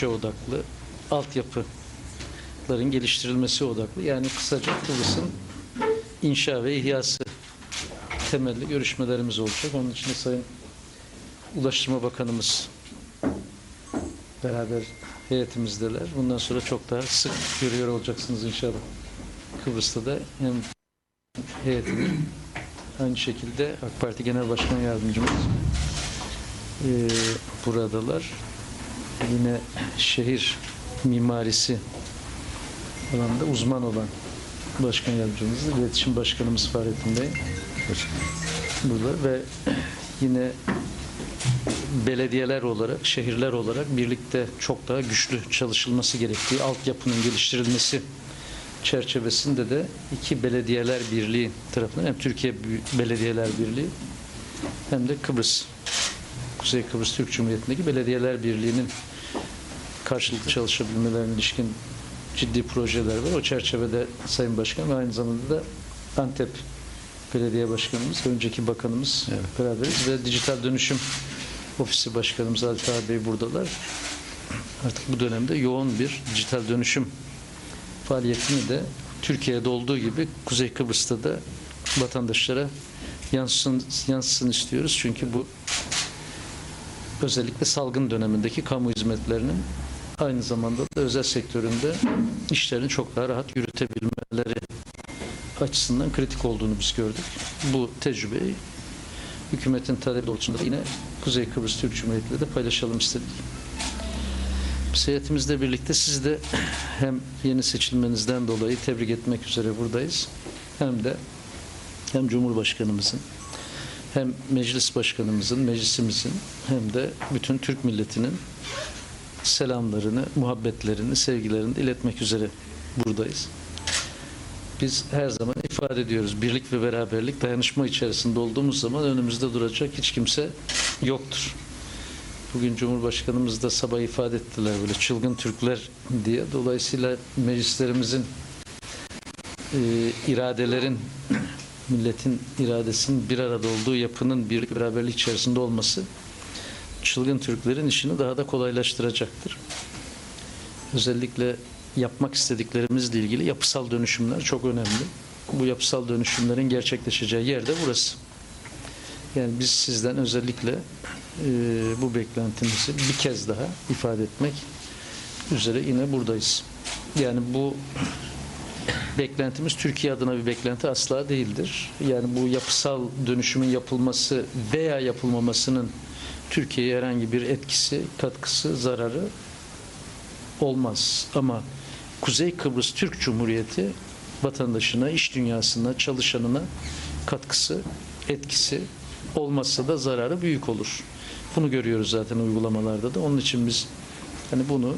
bütçe odaklı, altyapıların geliştirilmesi odaklı. Yani kısaca Kıbrıs'ın inşa ve ihyası temelli görüşmelerimiz olacak. Onun için de Sayın Ulaştırma Bakanımız beraber heyetimizdeler. Bundan sonra çok daha sık görüyor olacaksınız inşallah. Kıbrıs'ta da hem heyetini aynı şekilde AK Parti Genel Başkan Yardımcımız eee, buradalar. Yine şehir mimarisi alanda uzman olan Başkan Yardımcımız, İletişim Başkanımız Fahrettin Bey. Burada ve yine belediyeler olarak, şehirler olarak birlikte çok daha güçlü çalışılması gerektiği, altyapının geliştirilmesi çerçevesinde de iki belediyeler birliği tarafından hem Türkiye Belediyeler Birliği hem de Kıbrıs Kuzey Kıbrıs Türk Cumhuriyeti'ndeki Belediyeler Birliği'nin karşılıklı çalışabilmelerine ilişkin ciddi projeler var. O çerçevede Sayın Başkan ve aynı zamanda da Antep Belediye Başkanımız, önceki bakanımız beraberiz ve Dijital Dönüşüm Ofisi Başkanımız Ali Taha Bey buradalar. Artık bu dönemde yoğun bir dijital dönüşüm faaliyetini de Türkiye'de olduğu gibi Kuzey Kıbrıs'ta da vatandaşlara yansısın, yansısın istiyoruz. Çünkü bu özellikle salgın dönemindeki kamu hizmetlerinin aynı zamanda da özel sektöründe işlerini çok daha rahat yürütebilmeleri açısından kritik olduğunu biz gördük. Bu tecrübeyi hükümetin talebi doğrultusunda yine Kuzey Kıbrıs Türk Cumhuriyeti ile de paylaşalım istedik. Biz heyetimizle birlikte siz de hem yeni seçilmenizden dolayı tebrik etmek üzere buradayız. Hem de hem Cumhurbaşkanımızın hem meclis başkanımızın, meclisimizin hem de bütün Türk milletinin selamlarını, muhabbetlerini, sevgilerini iletmek üzere buradayız. Biz her zaman ifade ediyoruz. Birlik ve beraberlik, dayanışma içerisinde olduğumuz zaman önümüzde duracak hiç kimse yoktur. Bugün Cumhurbaşkanımız da sabah ifade ettiler böyle çılgın Türkler diye. Dolayısıyla meclislerimizin e, iradelerin milletin iradesinin bir arada olduğu yapının birlik beraberlik içerisinde olması çılgın Türklerin işini daha da kolaylaştıracaktır. Özellikle yapmak istediklerimizle ilgili yapısal dönüşümler çok önemli. Bu yapısal dönüşümlerin gerçekleşeceği yer de burası. Yani biz sizden özellikle e, bu beklentimizi bir kez daha ifade etmek üzere yine buradayız. Yani bu beklentimiz Türkiye adına bir beklenti asla değildir. Yani bu yapısal dönüşümün yapılması veya yapılmamasının Türkiye'ye herhangi bir etkisi, katkısı, zararı olmaz. Ama Kuzey Kıbrıs Türk Cumhuriyeti vatandaşına, iş dünyasına, çalışanına katkısı, etkisi olmazsa da zararı büyük olur. Bunu görüyoruz zaten uygulamalarda da. Onun için biz hani bunu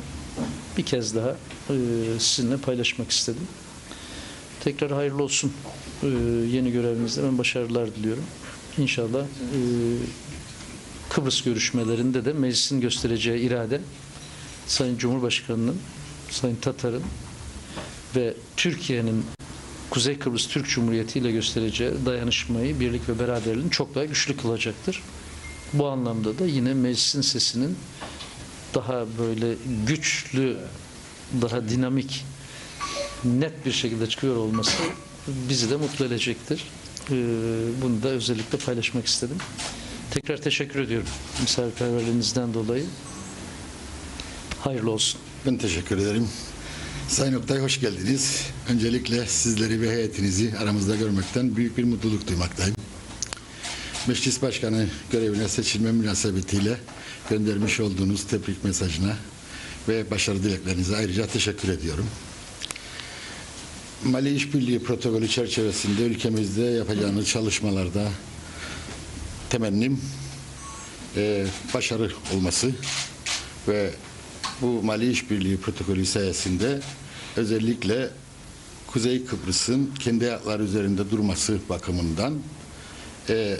bir kez daha e, sizinle paylaşmak istedim. Tekrar hayırlı olsun e, yeni görevinizde. Ben başarılar diliyorum. İnşallah e, Kıbrıs görüşmelerinde de meclisin göstereceği irade Sayın Cumhurbaşkanı'nın, Sayın Tatar'ın ve Türkiye'nin Kuzey Kıbrıs Türk Cumhuriyeti ile göstereceği dayanışmayı, birlik ve beraberliğini çok daha güçlü kılacaktır. Bu anlamda da yine meclisin sesinin daha böyle güçlü, daha dinamik, net bir şekilde çıkıyor olması bizi de mutlu edecektir. Ee, Bunu da özellikle paylaşmak istedim. Tekrar teşekkür ediyorum misafirperverliğinizden dolayı. Hayırlı olsun. Ben teşekkür ederim. Sayın Oktay hoş geldiniz. Öncelikle sizleri ve heyetinizi aramızda görmekten büyük bir mutluluk duymaktayım. Meclis Başkanı görevine seçilme münasebetiyle göndermiş olduğunuz tebrik mesajına ve başarı dileklerinize ayrıca teşekkür ediyorum. Mali İşbirliği protokolü çerçevesinde ülkemizde yapacağınız çalışmalarda temennim e, başarı olması ve bu Mali İşbirliği protokolü sayesinde özellikle Kuzey Kıbrıs'ın kendi ayakları üzerinde durması bakımından e,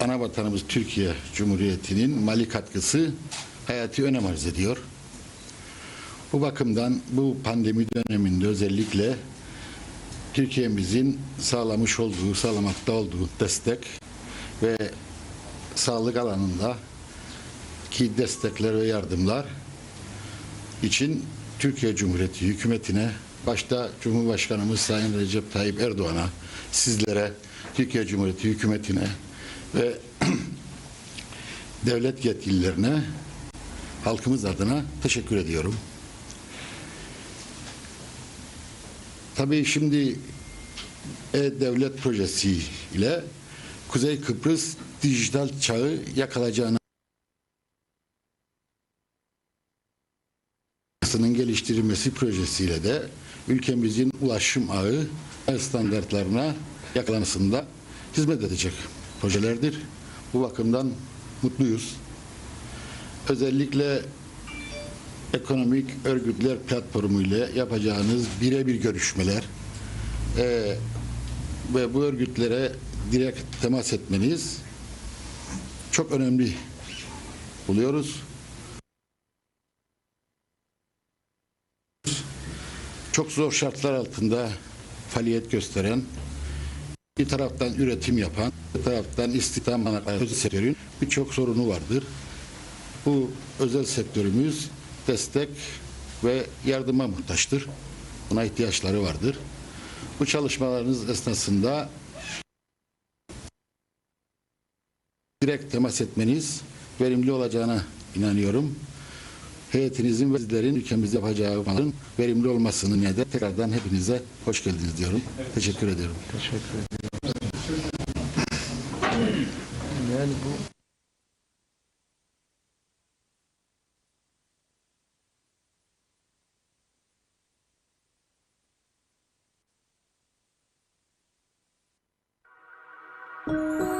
ana vatanımız Türkiye Cumhuriyeti'nin Mali katkısı hayati önem arz ediyor. Bu bakımdan bu pandemi döneminde özellikle Türkiye'mizin sağlamış olduğu, sağlamakta olduğu destek ve sağlık alanında ki destekler ve yardımlar için Türkiye Cumhuriyeti hükümetine başta Cumhurbaşkanımız Sayın Recep Tayyip Erdoğan'a sizlere Türkiye Cumhuriyeti hükümetine ve devlet yetkililerine halkımız adına teşekkür ediyorum. Tabii şimdi e-devlet projesi ile Kuzey Kıbrıs dijital çağı yakalayacağını geliştirilmesi projesiyle de ülkemizin ulaşım ağı standartlarına yakalanmasında hizmet edecek projelerdir. Bu bakımdan mutluyuz. Özellikle ekonomik örgütler platformu ile yapacağınız birebir görüşmeler eee, ve bu örgütlere direkt temas etmeniz çok önemli buluyoruz. Çok zor şartlar altında faaliyet gösteren, bir taraftan üretim yapan, bir taraftan istihdam özel sektörün birçok sorunu vardır. Bu özel sektörümüz destek ve yardıma muhtaçtır. Buna ihtiyaçları vardır. Bu çalışmalarınız esnasında direkt temas etmeniz verimli olacağına inanıyorum. Heyetinizin ve sizlerin ülkemizde yapacağı malın verimli olmasını ne de tekrardan hepinize hoş geldiniz diyorum. Teşekkür ediyorum. Teşekkür ederim. Yani bu Thank